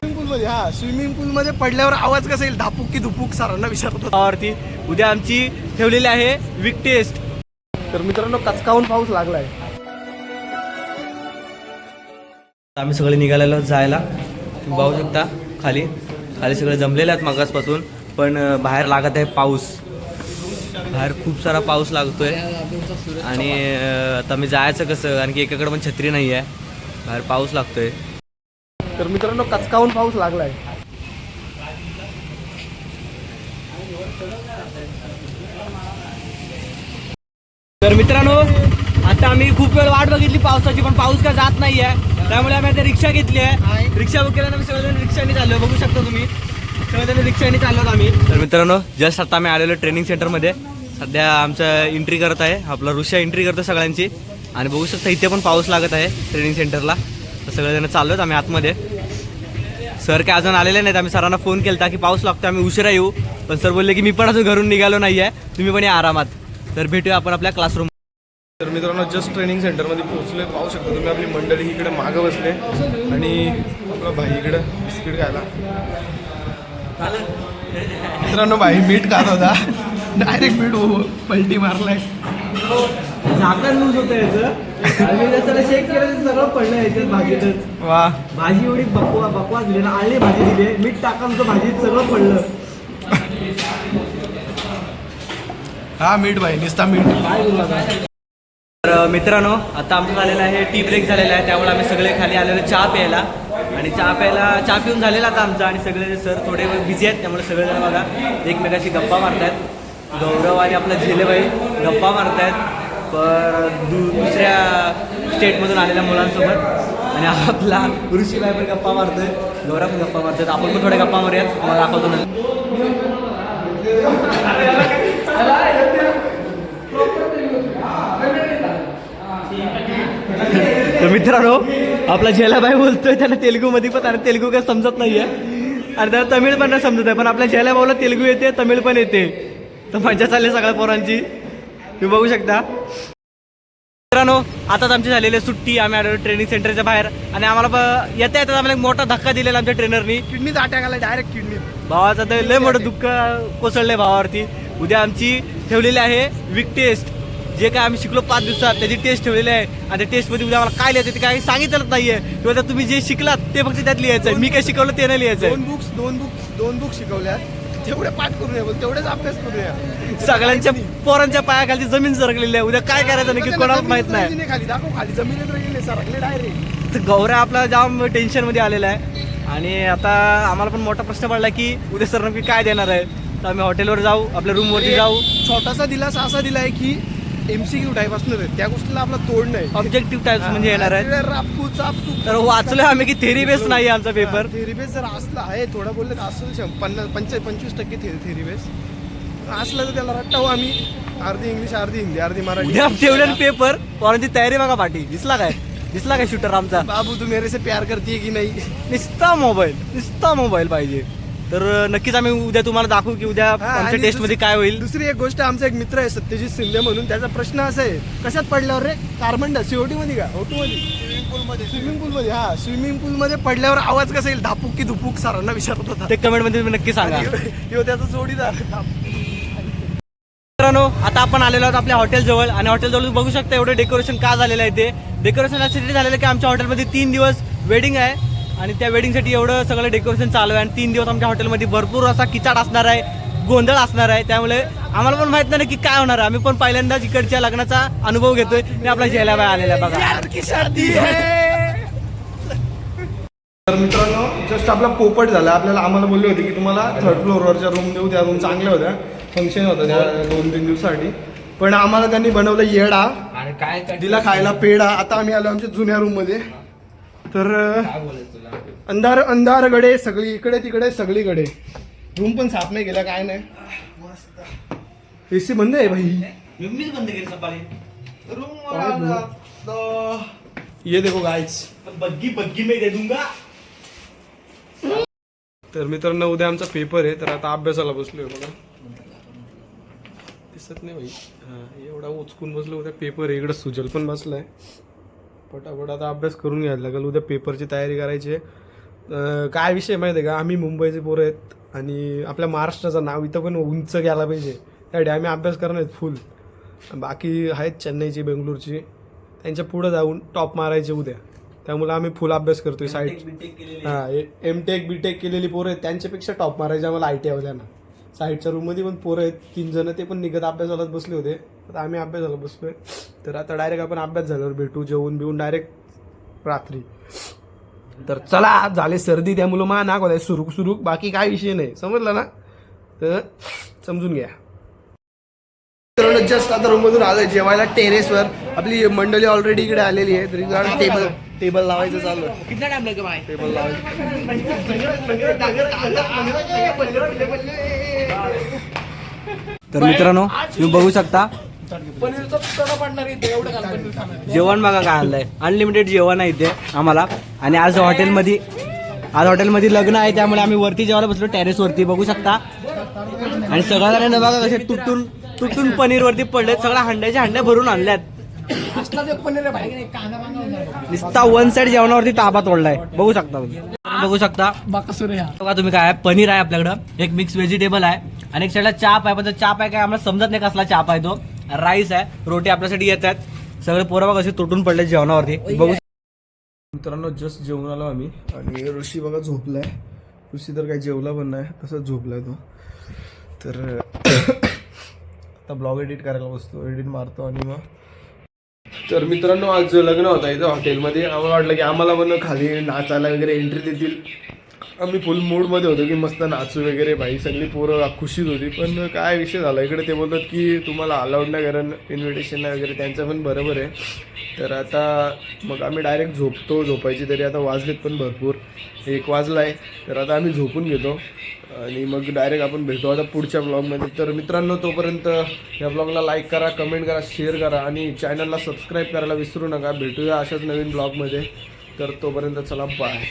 Swimming पूल मध्ये हा swimming पूल मध्ये पडल्यावर आवाज कसा येईल? धापूक की धुपूक? सरांना विचारतो. वरती उद्या आमची ठेवलेली आहे विक टेस्ट. तर मित्रांनो कचकावून पाऊस लागलाय. आम्ही सगळे निघालेलो जायला. तुम्ही पाहू शकता खाली. खाली सगळे जमलेले आहेत मागासपासून पण बाहेर लागत आहे पाऊस. बाहेर खूप सारा पाऊस लागतोय. आणि आता मी जायचं कसं कारण की एकाकडे पण छत्री नाही आहे बाहेर पाऊस लागतोय. तर मित्रांनो कचकावून पाऊस लागलाय. तर मित्रांनो आता आम्ही खूप वेळ वाट बघितली पावसाची पण पाऊस काय जात नाही आहे त्यामुळे आम्ही आता रिक्षा घेतली आहे. रिक्षा बुक केल्यानं आम्ही सगळेजण रिक्षाने चाललो बघू शकता तुम्ही. सगळेजण रिक्षाने चाललो आम्ही. तर मित्रांनो जस्ट आता आम्ही आलेलो ट्रेनिंग सेंटरमध्ये. सध्या आमचं एंट्री करत आहे. आपला ऋषा एंट्री करतो सगळ्यांची. आणि बघू शकता इथे पण पाऊस लागत आहे ट्रेनिंग सेंटरला तर सगळेजण चाललो आहेत आम्ही आतमध्ये. सर काय अजून आलेले नाहीत. आम्ही सरांना फोन केला की पाऊस लागतो आम्ही उशिरा येऊ. पण सर बोलले की मी पण अजून घरून निघालो नाही आहे तुम्ही पण या आरामात. तर भेटूया आपण आपल्या क्लासरूम तर मित्रांनो जस्ट ट्रेनिंग सेंटरमध्ये पोहोचले पाहू शकता तुम्ही आपली मंडळी इकडे मागं बसले. आणि आपला भाई इकडं बिस्किट खायला. मित्रांनो भाई मीठ खात होता. डायरेक्ट मीठ हो- पलटी मारलाय. झाकण लूज होतं याचं. आणि त्याला शेक केलं तर सगळं पडलं याच्यात भाजीतच. वा. भाजी एवढी बकवा बकवास दिली ना आळणी भाजी दिली. मीठ टाकून तो भाजीत सगळं पडलं. हा मीठ भाई निसता मीठ. तर मित्रांनो आता आमचं झालेलं आहे टी ब्रेक झालेला आहे. त्यामुळे आम्ही सगळे खाली आलेलो चहा प्यायला. आणि चहा प्यायला चहा पिऊन झालेला आता आमचा. आणि सगळे सर थोडे बिझी आहेत त्यामुळे सगळेजण बघा एकमेकाशी गप्पा मारतायत. गौरव आणि आपला झेलेबाई गप्पा मारतायत पर दु दुसऱ्या स्टेटमधून आलेल्या मुलांसोबत. आणि आपला ऋषीबाई पण गप्पा मारतोय. गौरव पण गप्पा मारतोय. आपण पण थोड्या गप्पा मारूयात. मला दाखवतो ना तर मित्रांनो आपला झेलाबाई बोलतोय त्याला तेलगूमध्ये पण आणि तेलुगू काय समजत नाहीये. आणि त्याला तमिळ पण नाही समजत आहे पण आपल्या झेलाबाईला तेलुगू येते तमिळ पण येते. तर मजा चालली सगळ्या पोरांची. तुम्ही बघू शकता. मित्रांनो आताच आमची झालेली आहे सुट्टी. आम्ही आलेलो ट्रेनिंग सेंटरच्या बाहेर. आणि आम्हाला येता येतात आम्हाला एक मोठा धक्का दिलेला आमच्या ट्रेनरनी किडनीत अटॅक आला डायरेक्ट किडनी. भावाचं तर लय मोठं दुःख कोसळलंय भावावरती. उद्या आमची ठेवलेली आहे विक टेस्ट जे काय आम्ही शिकलो पाच दिवसात त्याची टेस्ट ठेवलेली आहे. आणि त्या टेस्टमध्ये उद्या आम्हाला काय लिहायचं ते काही सांगितलंच नाहीये. किंवा तुम्ही जे शिकलात ते फक्त त्यात लिहायचं आहे मी काय शिकवलं ते नाही लिहायचं दोन बुक्स दोन बुक्स दोन बुक्स शिकवल्या तेवढे पाठ करूया बोल तेवढेच अभ्यास करूया. सगळ्यांच्या पोरांच्या पायाखाली जमीन सरकलेली आहे. उद्या काय करायचं नक्की कोणालाच माहीत नाही. खाली दाखव खाली. जमिनीत गेले सरकले डायरेक्ट तर गौऱ्या आपला जाम टेन्शनमध्ये आलेला आहे. आणि आता आम्हाला पण मोठा प्रश्न पडला की उद्या सर नक्की काय देणार आहे? तर आम्ही हॉटेलवर जाऊ आपल्या रूमवरती जाऊ. छोटासा दिलासा असा दिलाय की एमसीक्यू टाईप असणार आहे. त्या गोष्टीला आपला तोड नाही. ऑब्जेक्टिव्ह टाइप्स म्हणजे येणार चापचूप तर वाचलोय आम्ही की थेरी बेस नाही आहे आमचा पेपर थेरी बेस जर असला आहे थोडा बोलले तर असं पन्नास पंचा पंचवीस टक्के थेरी बेस असलं तर त्याला रट्टावू आम्ही. अर्धी इंग्लिश अर्धी हिंदी अर्धी मराठी. ठेवलेला पेपर पोरांची तयारी बघा पाठी. दिसला काय? दिसला काय शूटर आमचा? बाबू तू मेरे से प्यार करते की नाही? निस्ता मोबाईल निस्ता मोबाईल पाहिजे. तर नक्कीच आम्ही उद्या तुम्हाला दाखवू की उद्या आमच्या आणि टेस्टमध्ये दुस- काय होईल. दुसरी एक गोष्ट आमचा एक मित्र आहे सत्यजित शिंदे म्हणून त्याचा प्रश्न असा आहे कशात पडल्यावर रे? कार्बन सीओटी मध्ये का? ओटू मध्ये. स्विमिंग पूल मध्ये. स्विमिंग पूल मध्ये हा. स्विमिंग पूल मध्ये पडल्यावर आवाज कसा येईल? धापूक की धुपूक? सरांना विचारत होता. ते कमेंटमध्ये तुम्ही नक्की सांगा. ह्यो त्याचा जोडीदार. मित्रांनो आता आपण आलेलो आहोत आपल्या हॉटेल जवळ आणि हॉटेल जवळ बघू शकता एवढं डेकोरेशन का झालेलं आहे ते. डेकोरेशन यासाठी झालेलं आहे की आमच्या हॉटेलमध्ये तीन दिवस वेडिंग आहे. आणि त्या वेडिंगसाठी एवढं सगळं डेकोरेशन चालू आहे. आणि तीन दिवस आमच्या हॉटेलमध्ये भरपूर असा किचाड असणार आहे गोंधळ असणार आहे. त्यामुळे आम्हाला पण माहीत नाही की काय होणार आहे. आम्ही पण पहिल्यांदाच इकडच्या लग्नाचा अनुभव घेतोय. आणि आपला बाय आलेला आहे. बघा तर मित्रांनो जस्ट आपला पोपट झाला. आपल्याला आम्हाला बोलले होते की तुम्हाला थर्ड फ्लोअरवरच्या रूम देऊ त्या रूम चांगल्या होत्या. फंक्शन होतं त्या दोन तीन दिवसासाठी. पण आम्हाला त्यांनी बनवलं येडा. आणि काय दिला खायला पेडा आता आम्ही आलो आमच्या जुन्या रूममध्ये. तर अंधार अंधार गडे सगळी इकडे तिकडे सगळीकडे. रूम पण साफ नाही केला काय नाही. एसी बंद आहे भाई. मीच बंद केली सकाळी. ये देखो गाईच बग्गी बग्गी मी दे दूंगा तर तर मित्रांनो उद्या आमचा पेपर आहे तर आता अभ्यासाला बसलोय बघा. दिसत नाही भाई. हा एवढा उचकून बसलो उद्या पेपर इकडं सुजल पण बसलाय. पटापट आता अभ्यास करून घ्यायला लागेल. उद्या पेपरची तयारी करायची आहे. काय विषय माहिती आहे का? आम्ही मुंबईचे पोरं आहेत आणि आपल्या महाराष्ट्राचं नाव इथं पण उंच गेला पाहिजे. त्यासाठी आम्ही अभ्यास करणार आहेत फुल बाकी आहेत चेन्नईची बेंगलोरची. त्यांच्या पुढं जाऊन टॉप मारायचे उद्या. त्यामुळे आम्ही फुल अभ्यास करतोय साईड हा एम टेक बी टेक केलेली पोरं आहेत. त्यांच्यापेक्षा टॉप मारायचे आम्हाला आय टी आयवाल्यांना साईडच्या रूममध्ये पण पोरं आहेत. तीन जण ते पण निघत अभ्यासालाच बसले होते. आता आम्ही अभ्यासाला बसलोय. तर आता डायरेक्ट आपण अभ्यास झाल्यावर भेटू जेवून बिवून डायरेक्ट रात्री. तर चला झाले सर्दी त्यामुळं मा नाक होता सुरुक सुरूक. बाकी काय विषय नाही. समजलं ना? तर समजून घ्या. जस्ट आता रूम मधून आलोय. जेवायला टेरेसवर आपली मंडळी ऑलरेडी इकडे आलेली आहे. तरी टेबल टेबल लावायचं चालू कितना टाइम लगेगा भाई टेबल तर मित्रांनो तुम्ही बघू शकता. जेवण बघा काय आणलंय. अनलिमिटेड जेवण आहे इथे आम्हाला. आणि आज हॉटेलमध्ये आज हॉटेलमध्ये लग्न आहे त्यामुळे आम्ही वरती जेवायला बसलो टेरेस वरती. बघू शकता. आणि सगळ्या जणांना बघा कसे तुटून तुटून पनीर वरती पडलेत. सगळ्या हंड्याच्या हंड्या भरून आणल्यात. नुसता वन साइड जेवणावरती ताबा तोडलाय. बघू शकता तुम्ही. बघू शकता. बघा तुम्ही काय आहे, पनीर आहे आपल्याकडं. एक मिक्स व्हेजिटेबल आहे. आणि एक साईडला चाप आहे पण तो चाप आहे काय आम्हाला समजत नाही कसला चाप आहे तो. राईस आहे. रोटी आपल्यासाठी येत आहेत. सगळे पोरं बघा कसे तुटून पडले जेवणावरती. बघू मित्रांनो जस्ट जेवून आलो आम्ही. आणि ऋषी बघा झोपलाय. ऋषी तर काही जेवला पण नाही. तसंच झोपलाय तो. तर आता ब्लॉग एडिट करायला बसतो. एडिट मारतो आणि मग तर मित्रांनो आज लग्न होता इथं हॉटेलमध्ये. आम्हाला वाटलं की आम्हाला पण खाली नाचायला वगैरे एंट्री देतील. आम्ही फुल मूडमध्ये होतो की मस्त नाचू वगैरे भाई. सगळी पोरं खुशीत होती. पण काय विषय झाला? इकडे ते बोलतात की तुम्हाला अलाउड नाही कारण इन्व्हिटेशन नाही वगैरे. त्यांचं पण बरोबर आहे. तर आता मग आम्ही डायरेक्ट झोपतो. झोपायची तरी आता वाजलेत पण भरपूर. एक वाजला आहे तर आता आम्ही झोपून घेतो. आणि मग डायरेक्ट आपण भेटू. आता पुढच्या ब्लॉगमध्ये तर मित्रांनो तोपर्यंत या ब्लॉगला लाईक करा कमेंट करा शेअर करा आणि चॅनलला सबस्क्राईब करायला विसरू नका. भेटूया अशाच नवीन ब्लॉगमध्ये तर तोपर्यंत चला बाय